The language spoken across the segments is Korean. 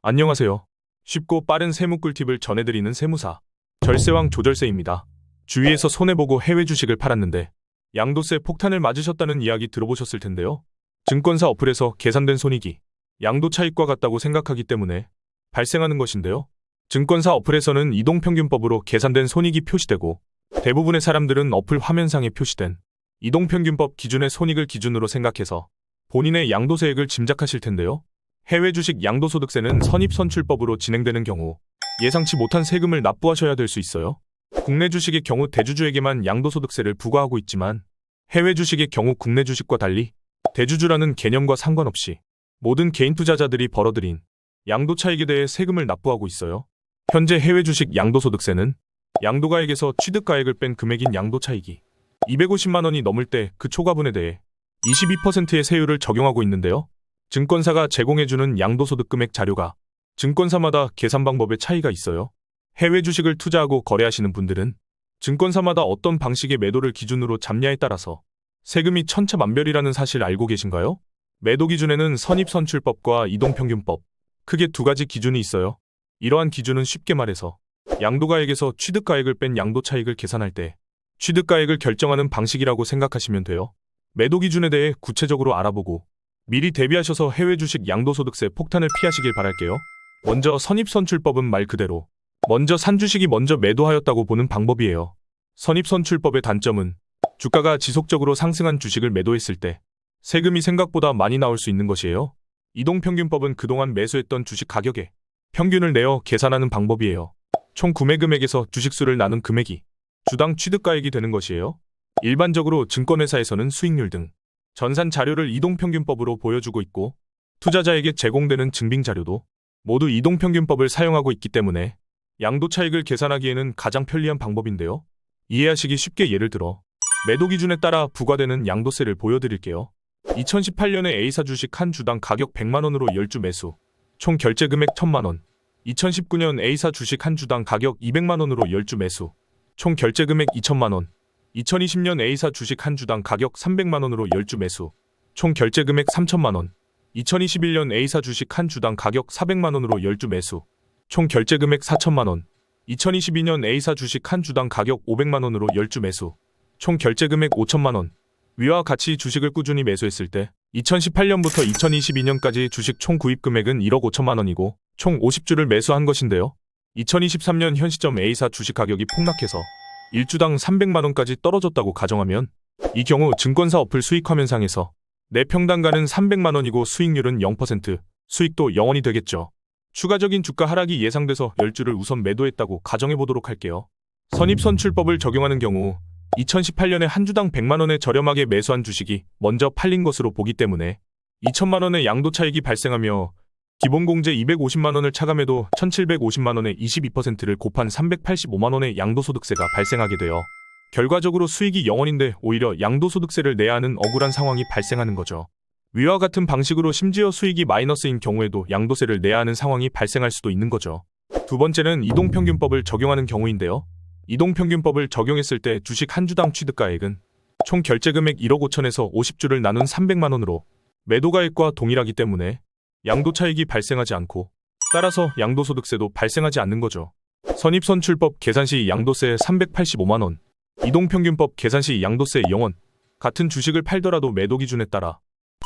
안녕하세요. 쉽고 빠른 세무 꿀팁을 전해드리는 세무사 절세왕 조절세입니다. 주위에서 손해보고 해외 주식을 팔았는데 양도세 폭탄을 맞으셨다는 이야기 들어보셨을 텐데요. 증권사 어플에서 계산된 손익이 양도 차익과 같다고 생각하기 때문에 발생하는 것인데요. 증권사 어플에서는 이동평균법으로 계산된 손익이 표시되고 대부분의 사람들은 어플 화면상에 표시된 이동평균법 기준의 손익을 기준으로 생각해서 본인의 양도세액을 짐작하실 텐데요. 해외 주식 양도소득세는 선입선출법으로 진행되는 경우 예상치 못한 세금을 납부하셔야 될 수 있어요. 국내 주식의 경우 대주주에게만 양도소득세를 부과하고 있지만 해외 주식의 경우 국내 주식과 달리 대주주라는 개념과 상관없이 모든 개인 투자자들이 벌어들인 양도 차익에 대해 세금을 납부하고 있어요. 현재 해외 주식 양도소득세는 양도가액에서 취득가액을 뺀 금액인 양도 차익이 250만 원이 넘을 때 그 초과분에 대해 22%의 세율을 적용하고 있는데요. 증권사가 제공해주는 양도소득 금액 자료가 증권사마다 계산 방법에 차이가 있어요. 해외 주식을 투자하고 거래하시는 분들은 증권사마다 어떤 방식의 매도를 기준으로 잡냐에 따라서 세금이 천차만별이라는 사실 알고 계신가요? 매도 기준에는 선입선출법과 이동평균법, 크게 두 가지 기준이 있어요. 이러한 기준은 쉽게 말해서 양도가액에서 취득가액을 뺀 양도 차익을 계산할 때 취득가액을 결정하는 방식이라고 생각하시면 돼요. 매도 기준에 대해 구체적으로 알아보고 미리 대비하셔서 해외 주식 양도소득세 폭탄을 피하시길 바랄게요. 먼저 선입선출법은 말 그대로 먼저 산 주식이 먼저 매도하였다고 보는 방법이에요. 선입선출법의 단점은 주가가 지속적으로 상승한 주식을 매도했을 때 세금이 생각보다 많이 나올 수 있는 것이에요. 이동평균법은 그동안 매수했던 주식 가격에 평균을 내어 계산하는 방법이에요. 총 구매 금액에서 주식수를 나눈 금액이 주당 취득가액이 되는 것이에요. 일반적으로 증권회사에서는 수익률 등 전산 자료를 이동평균법으로 보여주고 있고 투자자에게 제공되는 증빙 자료도 모두 이동평균법을 사용하고 있기 때문에 양도 차익을 계산하기에는 가장 편리한 방법인데요. 이해하시기 쉽게 예를 들어 매도 기준에 따라 부과되는 양도세를 보여드릴게요. 2018년에 A사 주식 한 주당 가격 100만 원으로 10주 매수, 총 결제 금액 1000만 원. 2019년 A사 주식 한 주당 가격 200만 원으로 10주 매수, 총 결제 금액 2천만 원. 2020년 A사 주식 한 주당 가격 300만 원으로 10주 매수, 총 결제 금액 3천만 원. 2021년 A사 주식 한 주당 가격 400만 원으로 10주 매수, 총 결제 금액 4천만 원. 2022년 A사 주식 한 주당 가격 500만 원으로 10주 매수, 총 결제 금액 5천만 원. 위와 같이 주식을 꾸준히 매수했을 때 2018년부터 2022년까지 주식 총 구입 금액은 1억 5천만 원이고 총 50주를 매수한 것인데요. 2023년 현 시점 A사 주식 가격이 폭락해서 1주당 300만 원까지 떨어졌다고 가정하면 이 경우 증권사 어플 수익 화면상에서 내 평당가는 300만 원이고 수익률은 0%, 수익도 0원이 되겠죠. 추가적인 주가 하락이 예상돼서 10주를 우선 매도했다고 가정해 보도록 할게요. 선입선출법을 적용하는 경우 2018년에 한 주당 100만 원에 저렴하게 매수한 주식이 먼저 팔린 것으로 보기 때문에 2천만 원의 양도 차익이 발생하며 기본 공제 250만 원을 차감해도 1,750만 원의 22%를 곱한 385만 원의 양도소득세가 발생하게 되어 결과적으로 수익이 0원인데 오히려 양도소득세를 내야 하는 억울한 상황이 발생하는 거죠. 위와 같은 방식으로 심지어 수익이 마이너스인 경우에도 양도세를 내야 하는 상황이 발생할 수도 있는 거죠. 두 번째는 이동평균법을 적용하는 경우인데요. 이동평균법을 적용했을 때 주식 한 주당 취득가액은 총 결제금액 1억 5천에서 50주를 나눈 300만 원으로 매도가액과 동일하기 때문에 양도 차익이 발생하지 않고 따라서 양도소득세도 발생하지 않는 거죠. 선입선출법 계산 시 양도세 385만 원, 이동평균법 계산 시 양도세 0원, 같은 주식을 팔더라도 매도 기준에 따라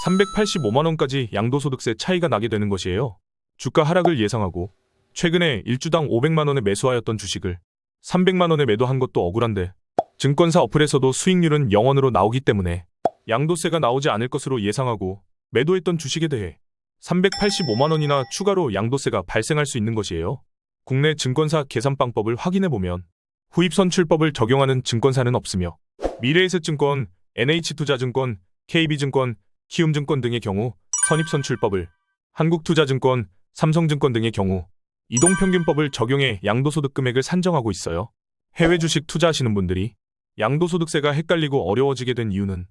385만 원까지 양도소득세 차이가 나게 되는 것이에요. 주가 하락을 예상하고 최근에 1주당 500만 원에 매수하였던 주식을 300만 원에 매도한 것도 억울한데 증권사 어플에서도 수익률은 0원으로 나오기 때문에 양도세가 나오지 않을 것으로 예상하고 매도했던 주식에 대해 385만 원이나 추가로 양도세가 발생할 수 있는 것이에요. 국내 증권사 계산방법을 확인해 보면 후입선출법을 적용하는 증권사는 없으며 미래에셋증권, NH투자증권, KB증권, 키움증권 등의 경우 선입선출법을 한국투자증권, 삼성증권 등의 경우 이동평균법을 적용해 양도소득 금액을 산정하고 있어요. 해외 주식 투자하시는 분들이 양도소득세가 헷갈리고 어려워지게 된 이유는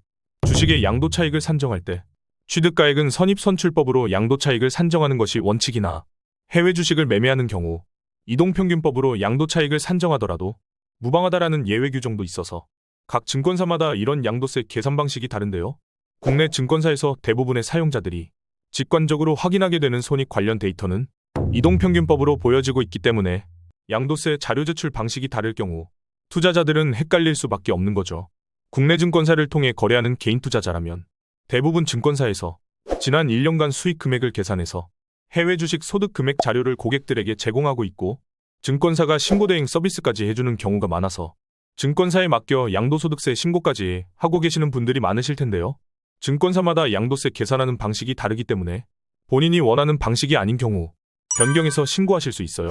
주식의 양도 차익을 산정할 때 취득가액은 선입선출법으로 양도 차익을 산정하는 것이 원칙이나 해외 주식을 매매하는 경우 이동평균법으로 양도 차익을 산정하더라도 무방하다라는 예외 규정도 있어서 각 증권사마다 이런 양도세 계산 방식이 다른데요. 국내 증권사에서 대부분의 사용자들이 직관적으로 확인하게 되는 손익 관련 데이터는 이동평균법으로 보여지고 있기 때문에 양도세 자료 제출 방식이 다를 경우 투자자들은 헷갈릴 수밖에 없는 거죠. 국내 증권사를 통해 거래하는 개인 투자자라면 대부분 증권사에서 지난 1년간 수익 금액을 계산해서 해외 주식 소득 금액 자료를 고객들에게 제공하고 있고 증권사가 신고대행 서비스까지 해주는 경우가 많아서 증권사에 맡겨 양도소득세 신고까지 하고 계시는 분들이 많으실 텐데요. 증권사마다 양도세 계산하는 방식이 다르기 때문에 본인이 원하는 방식이 아닌 경우 변경해서 신고하실 수 있어요.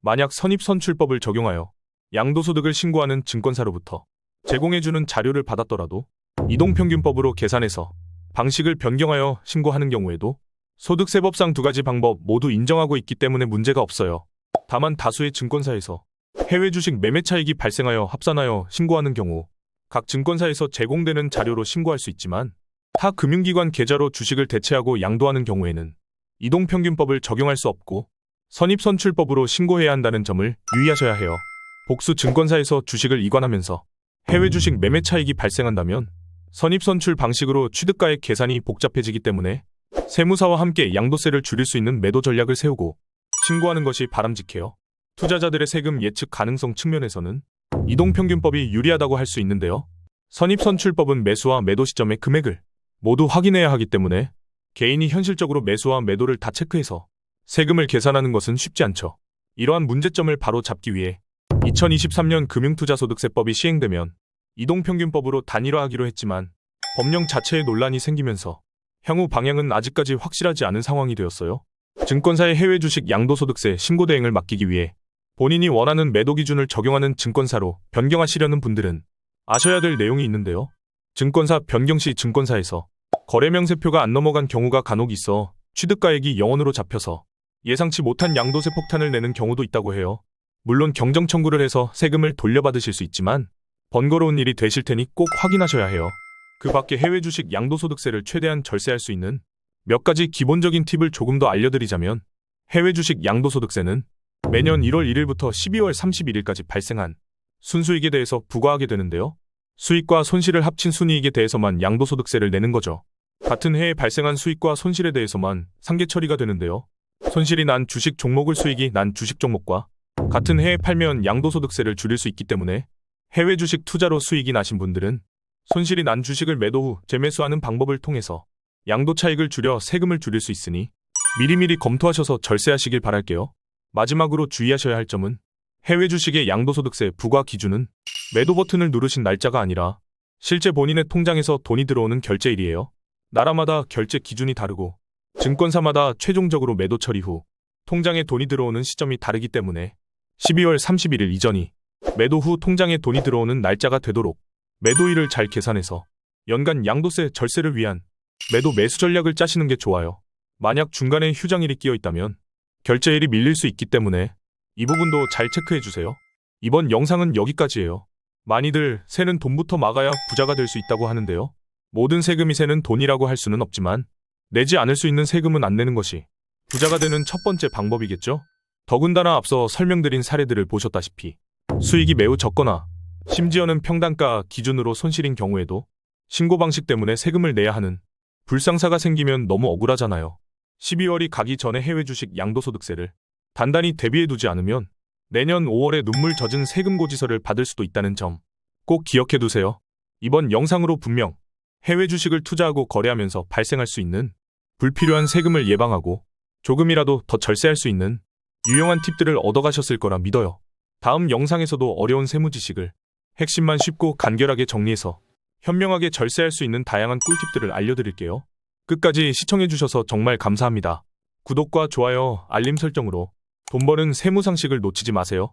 만약 선입선출법을 적용하여 양도소득을 신고하는 증권사로부터 제공해주는 자료를 받았더라도 이동평균법으로 계산해서 방식을 변경하여 신고하는 경우에도 소득세법상 두 가지 방법 모두 인정하고 있기 때문에 문제가 없어요. 다만 다수의 증권사에서 해외 주식 매매 차익이 발생하여 합산하여 신고하는 경우 각 증권사에서 제공되는 자료로 신고할 수 있지만 타 금융기관 계좌로 주식을 대체하고 양도하는 경우에는 이동평균법을 적용할 수 없고 선입선출법으로 신고해야 한다는 점을 유의하셔야 해요. 복수 증권사에서 주식을 이관하면서 해외 주식 매매 차익이 발생한다면 선입선출 방식으로 취득가액 계산이 복잡해지기 때문에 세무사와 함께 양도세를 줄일 수 있는 매도 전략을 세우고 신고하는 것이 바람직해요. 투자자들의 세금 예측 가능성 측면에서는 이동평균법이 유리하다고 할 수 있는데요. 선입선출법은 매수와 매도 시점의 금액을 모두 확인해야 하기 때문에 개인이 현실적으로 매수와 매도를 다 체크해서 세금을 계산하는 것은 쉽지 않죠. 이러한 문제점을 바로 잡기 위해 2023년 금융투자소득세법이 시행되면 이동평균법으로 단일화하기로 했지만 법령 자체에 논란이 생기면서 향후 방향은 아직까지 확실하지 않은 상황이 되었어요. 증권사의 해외 주식 양도소득세 신고 대행을 맡기기 위해 본인이 원하는 매도 기준을 적용하는 증권사로 변경하시려는 분들은 아셔야 될 내용이 있는데요. 증권사 변경 시 증권사에서 거래 명세표가 안 넘어간 경우가 간혹 있어 취득가액이 영원으로 잡혀서 예상치 못한 양도세 폭탄을 내는 경우도 있다고 해요. 물론 경정 청구를 해서 세금을 돌려받으실 수 있지만 번거로운 일이 되실 테니 꼭 확인하셔야 해요. 그 밖에 해외 주식 양도소득세를 최대한 절세할 수 있는 몇 가지 기본적인 팁을 조금 더 알려드리자면 해외 주식 양도소득세는 매년 1월 1일부터 12월 31일까지 발생한 순수익에 대해서 부과하게 되는데요. 수익과 손실을 합친 순이익에 대해서만 양도소득세를 내는 거죠. 같은 해에 발생한 수익과 손실에 대해서만 상계 처리가 되는데요. 손실이 난 주식 종목을 수익이 난 주식 종목과 같은 해에 팔면 양도소득세를 줄일 수 있기 때문에 해외 주식 투자로 수익이 나신 분들은 손실이 난 주식을 매도 후 재매수하는 방법을 통해서 양도 차익을 줄여 세금을 줄일 수 있으니 미리미리 검토하셔서 절세하시길 바랄게요. 마지막으로 주의하셔야 할 점은 해외 주식의 양도소득세 부과 기준은 매도 버튼을 누르신 날짜가 아니라 실제 본인의 통장에서 돈이 들어오는 결제일이에요. 나라마다 결제 기준이 다르고 증권사마다 최종적으로 매도 처리 후 통장에 돈이 들어오는 시점이 다르기 때문에 12월 31일 이전이 매도 후 통장에 돈이 들어오는 날짜가 되도록 매도일을 잘 계산해서 연간 양도세 절세를 위한 매도 매수 전략을 짜시는 게 좋아요. 만약 중간에 휴장일이 끼어 있다면 결제일이 밀릴 수 있기 때문에 이 부분도 잘 체크해 주세요. 이번 영상은 여기까지예요. 많이들 새는 돈부터 막아야 부자가 될 수 있다고 하는데요. 모든 세금이 새는 돈이라고 할 수는 없지만 내지 않을 수 있는 세금은 안 내는 것이 부자가 되는 첫 번째 방법이겠죠? 더군다나 앞서 설명드린 사례들을 보셨다시피 수익이 매우 적거나 심지어는 평단가 기준으로 손실인 경우에도 신고 방식 때문에 세금을 내야 하는 불상사가 생기면 너무 억울하잖아요. 12월이 가기 전에 해외 주식 양도소득세를 단단히 대비해 두지 않으면 내년 5월에 눈물 젖은 세금 고지서를 받을 수도 있다는 점 꼭 기억해 두세요. 이번 영상으로 분명 해외 주식을 투자하고 거래하면서 발생할 수 있는 불필요한 세금을 예방하고 조금이라도 더 절세할 수 있는 유용한 팁들을 얻어가셨을 거라 믿어요. 다음 영상에서도 어려운 세무 지식을 핵심만 쉽고 간결하게 정리해서 현명하게 절세할 수 있는 다양한 꿀팁들을 알려드릴게요. 끝까지 시청해주셔서 정말 감사합니다. 구독과 좋아요, 알림 설정으로 돈 버는 세무 상식을 놓치지 마세요.